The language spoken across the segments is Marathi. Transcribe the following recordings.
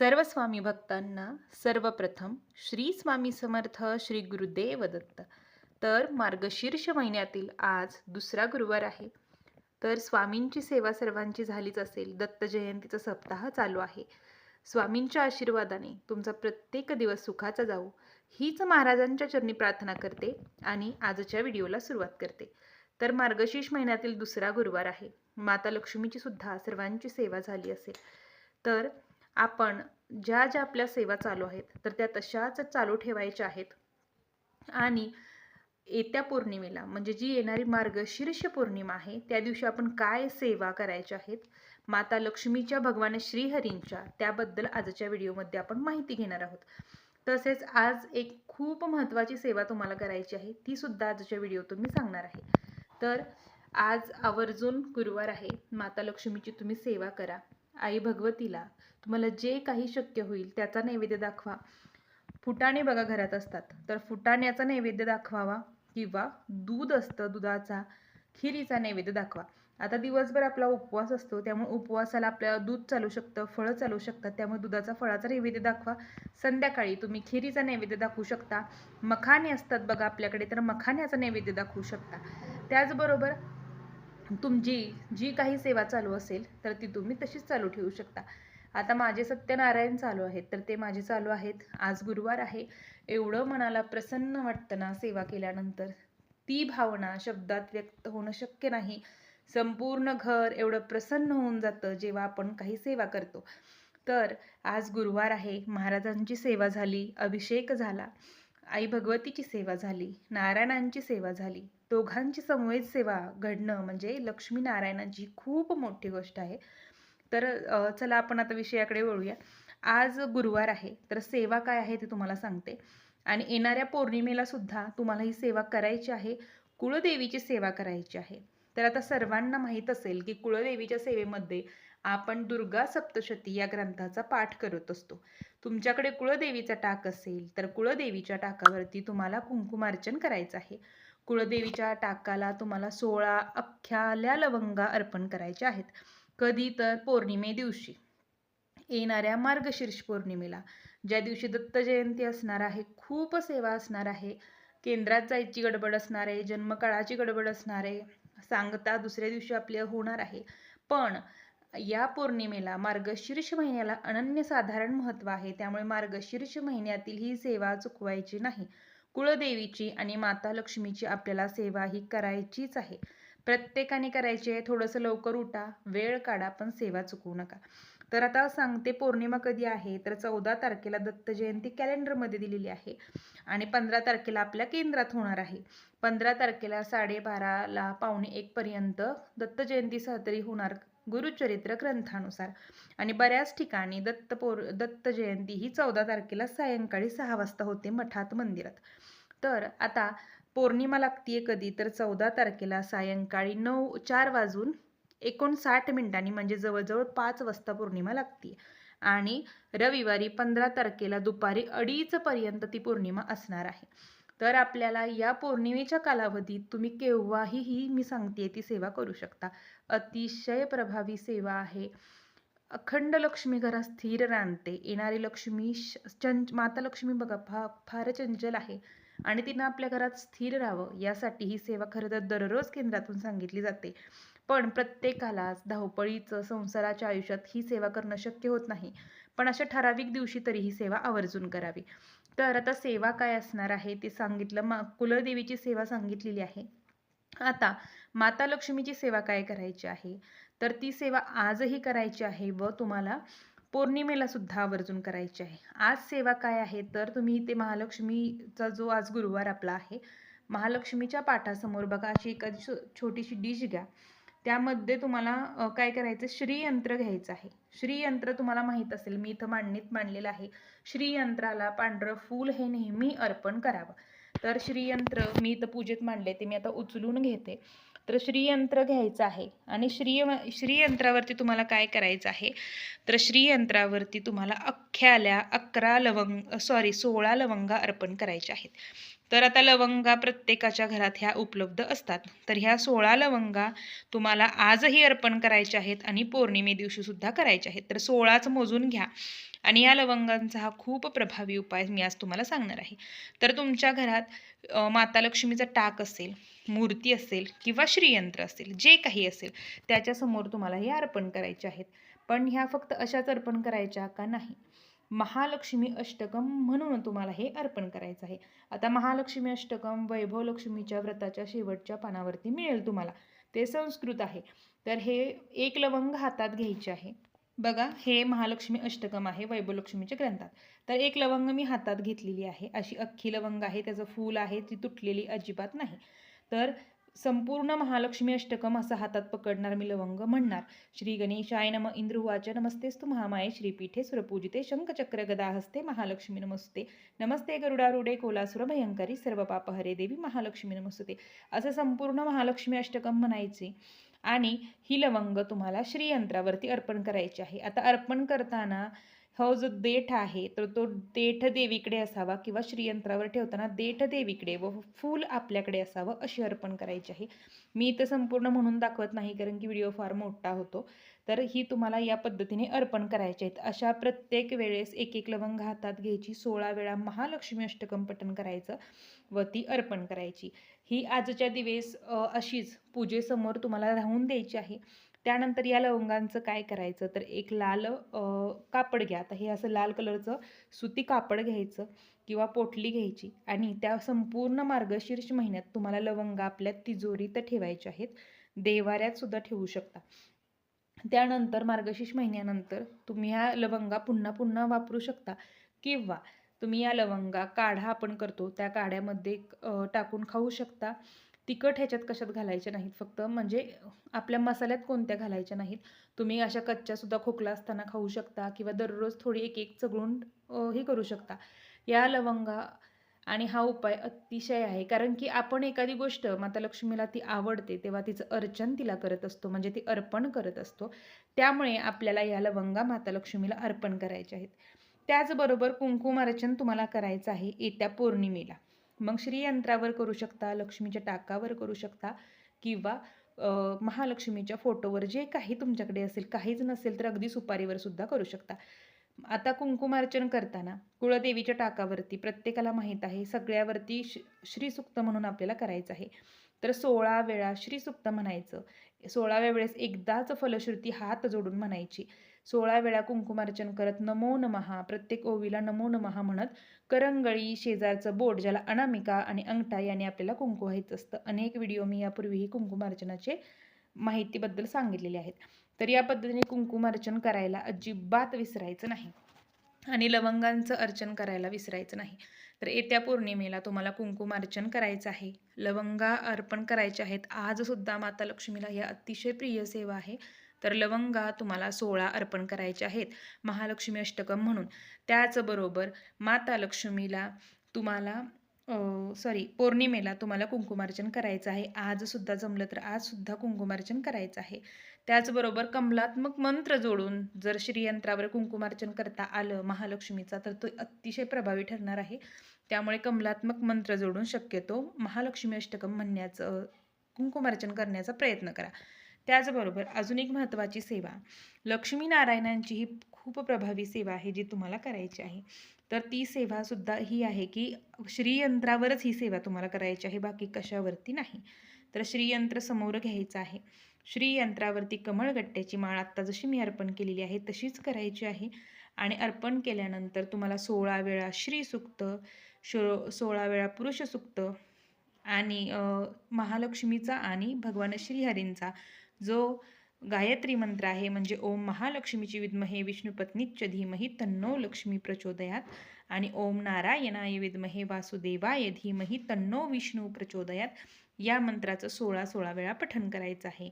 सर्व स्वामी भक्तांना सर्वप्रथम श्री स्वामी समर्थ श्री गुरुदेव दत्त. तर मार्गशीर्ष महिन्यातील आज दुसरा गुरुवार आहे. तर स्वामींची सेवा सर्वांची झालीच असेल. दत्त जयंतीचा सप्ताह चालू आहे. स्वामींच्या आशीर्वादाने तुमचा प्रत्येक दिवस सुखाचा जाऊ हीच महाराजांच्या चरणी प्रार्थना करते आणि आजच्या व्हिडिओला सुरुवात करते. तर मार्गशीर्ष महिन्यातील दुसरा गुरुवार आहे. माता लक्ष्मीची सुद्धा सर्वांची सेवा झाली असेल. तर आपण ज्या ज्या आपल्या सेवा चालू आहेत तर त्या तशाच चालू ठेवायच्या आहेत. आणि येत्या पौर्णिमेला म्हणजे जी येणारी मार्गशीर्ष पौर्णिमा आहे त्या दिवशी आपण काय सेवा करायच्या आहेत माता लक्ष्मीच्या भगवान श्रीहरींच्या त्याबद्दल आजच्या व्हिडिओमध्ये आपण माहिती घेणार आहोत. तसेच आज एक खूप महत्त्वाची सेवा तुम्हाला करायची आहे ती सुद्धा आजच्या व्हिडिओतून मी सांगणार आहे. तर आज आवर्जून गुरुवार आहे माता लक्ष्मीची तुम्ही सेवा करा. आई भगवतीला तुम्हाला जे काही शक्य होईल त्याचा नैवेद्य दाखवा. फुटाणे बघा घरात असतात. तर फुटाण्याचा नैवेद्य दाखवावा किंवा दूध असतं दुधाचा खिरीचा नैवेद्य दाखवा. आता दिवसभर आपला उपवास असतो त्यामुळे उपवासाला आपल्याला दूध चालू शकतं फळं चालू शकतात. त्यामुळे दुधाचा फळाचा नैवेद्य दाखवा. संध्याकाळी तुम्ही खिरीचा नैवेद्य दाखवू शकता. मखाने असतात बघा आपल्याकडे तर मखाण्याचा नैवेद्य दाखवू शकता. त्याचबरोबर तुमची जी काही सेवा चालू असेल तर ती तुम्ही तशीच चालू ठेवू शकता. आता माझे सत्यनारायण चालू आहेत तर ते माझे चालू आहेत. आज गुरुवार आहे. एवढं मनाला प्रसन्न वाटतं ना सेवा केल्यानंतर. ती भावना शब्दात व्यक्त होणं शक्य नाही. संपूर्ण घर एवढं प्रसन्न होऊन जातं जेव्हा आपण काही सेवा करतो. तर आज गुरुवार आहे. महाराजांची सेवा झाली. अभिषेक झाला. आई भगवतीची सेवा झाली. नारायणांची सेवा झाली. दोघांची समवेत सेवा घडणं म्हणजे लक्ष्मीनारायणाची खूप मोठी गोष्ट आहे. तर चला आपण आता विषयाकडे वळूया. आज गुरुवार आहे तर सेवा काय आहे ते तुम्हाला सांगते. आणि येणाऱ्या पौर्णिमेला सुद्धा तुम्हाला ही सेवा करायची आहे कुळदेवीची सेवा करायची आहे. तर आता सर्वांना माहीत असेल की कुळदेवीच्या सेवेमध्ये आपण दुर्गा सप्तशती या ग्रंथाचा पाठ करत असतो. तुमच्याकडे कुळदेवीचा टाक असेल तर कुळदेवीच्या टाकावरती तुम्हाला कुंकुमार्चन करायचं आहे. कुळदेवीच्या टाकाला तुम्हाला सोळा अख्ख्याल्या लवंगा अर्पण करायच्या आहेत. कधी तर पौर्णिमे दिवशी. येणाऱ्या मार्गशीर्ष पौर्णिमेला ज्या दिवशी दत्त जयंती असणार आहे खूप सेवा असणार आहे. केंद्रात जायची गडबड असणार आहे जन्मकाळाची गडबड असणार आहे. सांगता दुसऱ्या दिवशी आपल्या होणार आहे. पण या पौर्णिमेला मार्गशीर्ष महिन्याला अनन्यसाधारण महत्त्व आहे. त्यामुळे मार्गशीर्ष महिन्यातील ही सेवा चुकवायची नाही. कुळदेवीची आणि माता लक्ष्मीची आपल्याला सेवा ही करायचीच आहे. प्रत्येकाने करायची आहे थोडंसं लवकर उठा वेळ काढा पण सेवा चुकवू नका. तर आता सांगते पौर्णिमा कधी आहे? तर चौदा तारखेला दत्त जयंती कॅलेंडरमध्ये दिलेली आहे. आणि पंधरा तारखेला आपल्या केंद्रात होणार आहे. पंधरा तारखेला साडेबाराला पावणे एकपर्यंत दत्त जयंती साजरी होणार गुरुचरित्र ग्रंथानुसार. आणि बऱ्याच ठिकाणी दत्त पौर दत्त जयंती ही चौदा तारखेला सायंकाळी सहा वाजता होते मठात मंदिरात. तर आता पौर्णिमा लागतीये कधी तर चौदा तारखेला सायंकाळी नऊ चार वाजून एकोणसाठ मिनिटांनी म्हणजे जवळजवळ पाच वाजता पौर्णिमा लागते आणि रविवारी पंधरा तारखेला दुपारी अडीच पर्यंत ती पौर्णिमा असणार आहे. तर आपल्याला या पौर्णिमेच्या कालावधीत तुम्ही केव्हाही ही मी सांगते ती सेवा करू शकता. अतिशय प्रभावी सेवा आहे. अखंड लक्ष्मी घरात स्थिर रांधते येणारी लक्ष्मी श- चंच माता लक्ष्मी बघा फा फार चंचल आहे. आणि तिनं आपल्या घरात स्थिर राहावं यासाठी ही सेवा खरं तर दररोज केंद्रातून सांगितली जाते. पण प्रत्येकाला धावपळीचं संसाराच्या आयुष्यात ही सेवा करणं शक्य होत नाही. पण अशा ठराविक दिवशी तरी ही सेवा आवर्जून करावी. तर आता सेवा काय असणार आहे ते सांगितलं. मा कुलदेवीची सेवा सांगितलेली आहे. आता माता लक्ष्मीची सेवा काय करायची आहे? तर ती सेवा आजही करायची आहे व तुम्हाला पौर्णिमेला सुद्धा आवर्जून करायची आहे. आज सेवा काय आहे? तर तुम्ही ते महालक्ष्मीचा जो आज गुरुवार आपला आहे महालक्ष्मीच्या पाठासमोर बघा. अशी एखादी छो- छोटीशी डिश घ्या. त्यामध्ये तुम्हाला काय करायचं? श्रीयंत्र घ्यायचं आहे. श्रीयंत्र तुम्हाला माहीत असेल मी इथं मांडणीत मांडलेलं आहे. श्रीयंत्राला पांढरं फूल हे नेहमी अर्पण करावं. तर श्रीयंत्र मी इथं पूजेत मांडले ते मी आता उचलून घेते. तर श्रीयंत्र घ्यायचं आहे आणि श्री श्रीयंत्रावरती तुम्हाला काय करायचं आहे? तर श्रीयंत्रावरती तुम्हाला अख्ख्याल्या अकरा लवंग सॉरी सोळा लवंगा अर्पण करायच्या आहेत. तर आता लवंगा प्रत्येकाच्या घरात ह्या उपलब्ध असतात. तर ह्या सोळा लवंगा तुम्हाला आजही अर्पण करायच्या आहेत आणि पौर्णिमे दिवशीसुद्धा करायच्या आहेत. तर सोळाच मोजून घ्या. आणि या लवंगांचा हा खूप प्रभावी उपाय मी आज तुम्हाला सांगणार आहे. तर तुमच्या घरात माता लक्ष्मीचा टाक असेल मूर्ती असेल किंवा श्रीयंत्र असेल जे काही असेल त्याच्यासमोर तुम्हाला हे अर्पण करायचे आहेत. पण ह्या फक्त अशाच अर्पण करायच्या का नाही? महालक्ष्मी अष्टकम म्हणून तुम्हाला हे अर्पण करायचं आहे. आता महालक्ष्मी अष्टकम वैभव लक्ष्मीच्या व्रताच्या शेवटच्या पानावरती मिळेल तुम्हाला. ते संस्कृत आहे. तर हे एक लवंग हातात घ्यायचे आहे. बघा हे महालक्ष्मी अष्टकम आहे वैभवलक्ष्मीच्या ग्रंथात. तर एक लवंग मी हातात घेतलेली आहे. अशी अख्खी लवंग आहे त्याचं फूल आहे ती तुटलेली अजिबात नाही. तर संपूर्ण महालक्ष्मी अष्टकम असं हातात पकडणार मी लवंग म्हणणार. श्री गणेशाय नम इंद्रुवाच नमस्तेस्तु महामाये श्रीपीठे सुरपूजिते शंखचक्र गदा हस्ते महालक्ष्मी नमस्ते. नमस्ते गरुडारुडे कोलासुर भयंकरी सर्व पाप हरे देवी महालक्ष्मी नमस्ते. असं संपूर्ण महालक्ष्मी अष्टकम म्हणायचे. आणि ही लवंग तुम्हाला श्रीयंत्रावरती अर्पण करायची आहे. आता अर्पण करताना हो जो देठ आहे तर तो देठ देवीकडे असावा किंवा श्रीयंत्रावर ठेवताना देठ देवीकडे व फूल आपल्याकडे असावं अशी अर्पण करायची आहे. मी इथं संपूर्ण म्हणून दाखवत नाही कारण की व्हिडिओ फार मोठा होतो. तर ही तुम्हाला या पद्धतीने अर्पण करायचे आहेत. अशा प्रत्येक वेळेस एक एक लवंग हातात घ्यायची सोळा वेळा महालक्ष्मी अष्टकम पठण करायचं व ती अर्पण करायची. ही आजच्या दिवस अशीच पूजेसमोर तुम्हाला राहून द्यायची आहे. त्यानंतर या लवंगांचं काय करायचं? तर एक लाल कापड घ्या. आता हे असं लाल कलरचं सुती कापड घ्यायचं किंवा पोटली घ्यायची आणि त्या संपूर्ण मार्गशीर्ष महिन्यात तुम्हाला लवंगा आपल्या तिजोरीत ठेवायच्या आहेत. देवाऱ्यात सुद्धा ठेवू शकता. त्यानंतर मार्गशीर्ष महिन्यानंतर तुम्ही ह्या लवंगा पुन्हा पुन्हा वापरू शकता. किंवा तुम्ही या लवंगा काढा आपण करतो. त्या काढ्यामध्ये टाकून खाऊ शकता. तिखट ह्याच्यात कशात घालायच्या नाहीत फक्त म्हणजे आपल्या मसाल्यात कोणत्या घालायच्या नाहीत. तुम्ही अशा कच्च्यासुद्धा खोकला असताना खाऊ शकता किंवा दररोज थोडी एक एक चगळून हे करू शकता. या लवंगा आणि हा उपाय अतिशय आहे कारण की आपण एखादी गोष्ट माता लक्ष्मीला ती आवडते तेव्हा तिचं अर्चन तिला करत असतो म्हणजे ती अर्पण करत असतो. त्यामुळे आपल्याला या लवंगा माता लक्ष्मीला अर्पण करायच्या आहेत. त्याचबरोबर कुंकुमार्चन तुम्हाला करायचं आहे येत्या पौर्णिमेला. मग श्रीयंत्रावर करू शकता लक्ष्मीच्या टाकावर करू शकता किंवा महालक्ष्मीच्या फोटोवर जे काही तुमच्याकडे असेल काहीच नसेल तर अगदी सुपारीवर सुद्धा करू शकता. आता कुंकुमार्चन करताना कुळदेवीच्या टाकावरती प्रत्येकाला माहीत आहे सगळ्यावरती श्री श्रीसुक्त म्हणून आपल्याला करायचं आहे. तर सोळा वेळा श्रीसुक्त म्हणायचं. सोळाव्या वेळेस एकदाच फलश्रुती हात जोडून म्हणायची. सोळा वेळा कुंकुमार्चन करत नमो नमहा प्रत्येक ओवीला नमो नमहा म्हणत करंगळी शेजारचं बोट ज्याला अनामिका आणि अंगठा याने आपल्याला कुंकू व्हायचं असतं. अनेक व्हिडिओ मी यापूर्वीही कुंकुमार्चनाचे माहितीबद्दल सांगितलेले आहेत. तर या पद्धतीने कुंकुमार्चन करायला अजिबात विसरायचं नाही. आणि लवंगांचं अर्चन करायला विसरायचं नाही. तर येत्या पौर्णिमेला तुम्हाला कुंकुमार्चन करायचं आहे. लवंगा अर्पण करायचे आहेत. आजसुद्धा माता लक्ष्मीला ह्या अतिशय प्रिय सेवा आहे. तर लवंगा तुम्हाला सोळा अर्पण करायचे आहेत. महालक्ष्मी अष्टकम म्हणून. त्याचबरोबर माता लक्ष्मीला तुम्हाला सॉरी पौर्णिमेला तुम्हाला कुंकुमार्चन करायचं आहे. आजसुद्धा जमलं तर आजसुद्धा कुंकुमार्चन करायचं आहे. त्याचबरोबर कमलात्मक मंत्र जोडून जर श्रीयंत्रावर कुंकुमार्चन करता आलं महालक्ष्मीचा तर तो अतिशय प्रभावी ठरणार आहे. त्यामुळे कमलात्मक मंत्र जोडून शक्यतो महालक्ष्मी अष्टकम म्हणण्याचं कुंकुमार्चन करण्याचा प्रयत्न करा. त्याचबरोबर अजून एक महत्त्वाची सेवा लक्ष्मीनारायणांची ही खूप प्रभावी सेवा आहे जी तुम्हाला करायची आहे. तर ती सेवासुद्धा ही आहे की श्रीयंत्रावरच ही सेवा तुम्हाला करायची आहे बाकी कशावरती नाही. तर श्रीयंत्र समोर घ्यायचं आहे. श्रीयंत्रावरती कमळगट्ट्याची माळ आत्ता जशी मी अर्पण केलेली आहे तशीच करायची आहे. आणि अर्पण केल्यानंतर तुम्हाला सोळा वेळा श्रीसुक्त शो सोळा वेळा पुरुषसुक्त आणि महालक्ष्मीचा आणि भगवान श्रीहरींचा जो गायत्री मंत्र आहे म्हणजे ओम महालक्ष्मीची विद्महे विष्णुपत्नीच्च धीमहि तन्नो लक्ष्मी प्रचोदयात. आणि ओम नारायणाय विद्महे वासुदेवाय धीमहि तन्नो विष्णू प्रचोदयात. या मंत्राचं सोळा सोळा वेळा पठण करायचं आहे.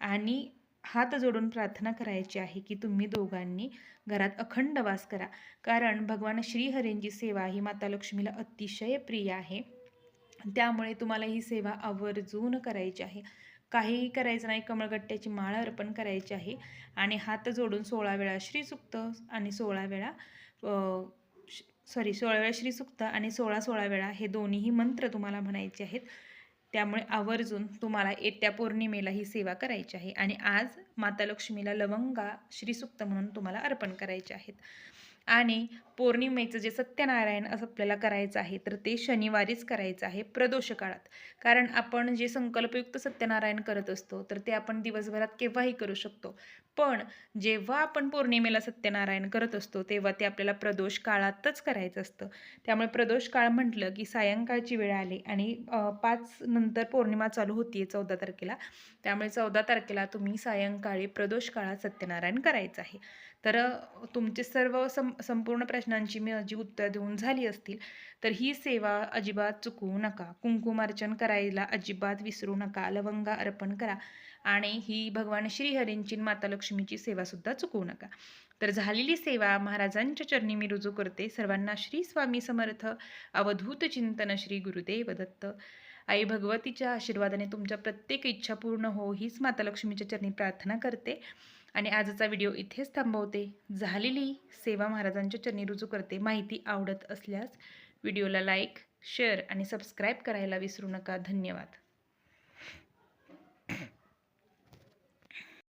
आणि हात जोडून प्रार्थना करायची आहे की तुम्ही दोघांनी घरात अखंड वास करा. कारण भगवान श्रीहरींची सेवा ही माता लक्ष्मीला अतिशय प्रिय आहे. त्यामुळे तुम्हाला ही सेवा आवर्जून करायची आहे. काहीही करायचं नाही कमळगट्ट्याची माळ अर्पण करायची आहे. आणि हात जोडून सोळा वेळा श्रीसुक्त आणि सोळा वेळा सॉरी सोळा वेळा श्रीसुक्त आणि सोळा सोळा वेळा हे दोन्हीही मंत्र तुम्हाला म्हणायचे आहेत. त्यामुळे आवर्जून तुम्हाला येत्या पौर्णिमेला ही सेवा करायची आहे. आणि आज माता लक्ष्मीला लवंगा श्रीसुक्त म्हणून तुम्हाला अर्पण करायचे आहेत. आणि पौर्णिमेचं जे सत्यनारायण असं आपल्याला करायचं आहे तर ते शनिवारीच करायचं आहे प्रदोष काळात कारण आपण जे संकल्पयुक्त सत्यनारायण करत असतो तर ते आपण दिवसभरात केव्हाही करू शकतो. पण जेव्हा आपण पौर्णिमेला सत्यनारायण करत असतो तेव्हा ते आपल्याला प्रदोष काळातच करायचं असतं. त्यामुळे प्रदोष काळ म्हटलं की सायंकाळची वेळ आली आणि पाच नंतर पौर्णिमा चालू होतीये चौदा तारखेला. त्यामुळे चौदा तारखेला तुम्ही सायंकाळी प्रदोष काळात सत्यनारायण करायचं आहे. तर तुमचे सर्व सं संपूर्ण प्रश्नांची मी जी उत्तर देऊन झाली असतील तर ही सेवा अजिबात चुकवू नका. कुंकुमार्चन करायला अजिबात विसरू नका. लवंगा अर्पण करा. आणि ही भगवान श्रीहरींची मातालक्ष्मीची माता लक्ष्मीची सेवासुद्धा चुकवू नका. तर झालेली सेवा महाराजांच्या चरणी मी रुजू करते. सर्वांना श्री स्वामी समर्थ. अवधूत चिंतन श्री गुरुदेव दत्त. आई भगवतीच्या आशीर्वादाने तुमच्या प्रत्येक इच्छा पूर्ण हो हीच माता लक्ष्मीच्या चरणी प्रार्थना करते. आणि आजचा व्हिडिओ इथेच थांबवते. झालेली सेवा महाराजांच्या चरणी रुजू करते माहिती आवडत असल्यास व्हिडिओला लाईक शेअर आणि सबस्क्राईब करायला विसरू नका. धन्यवाद.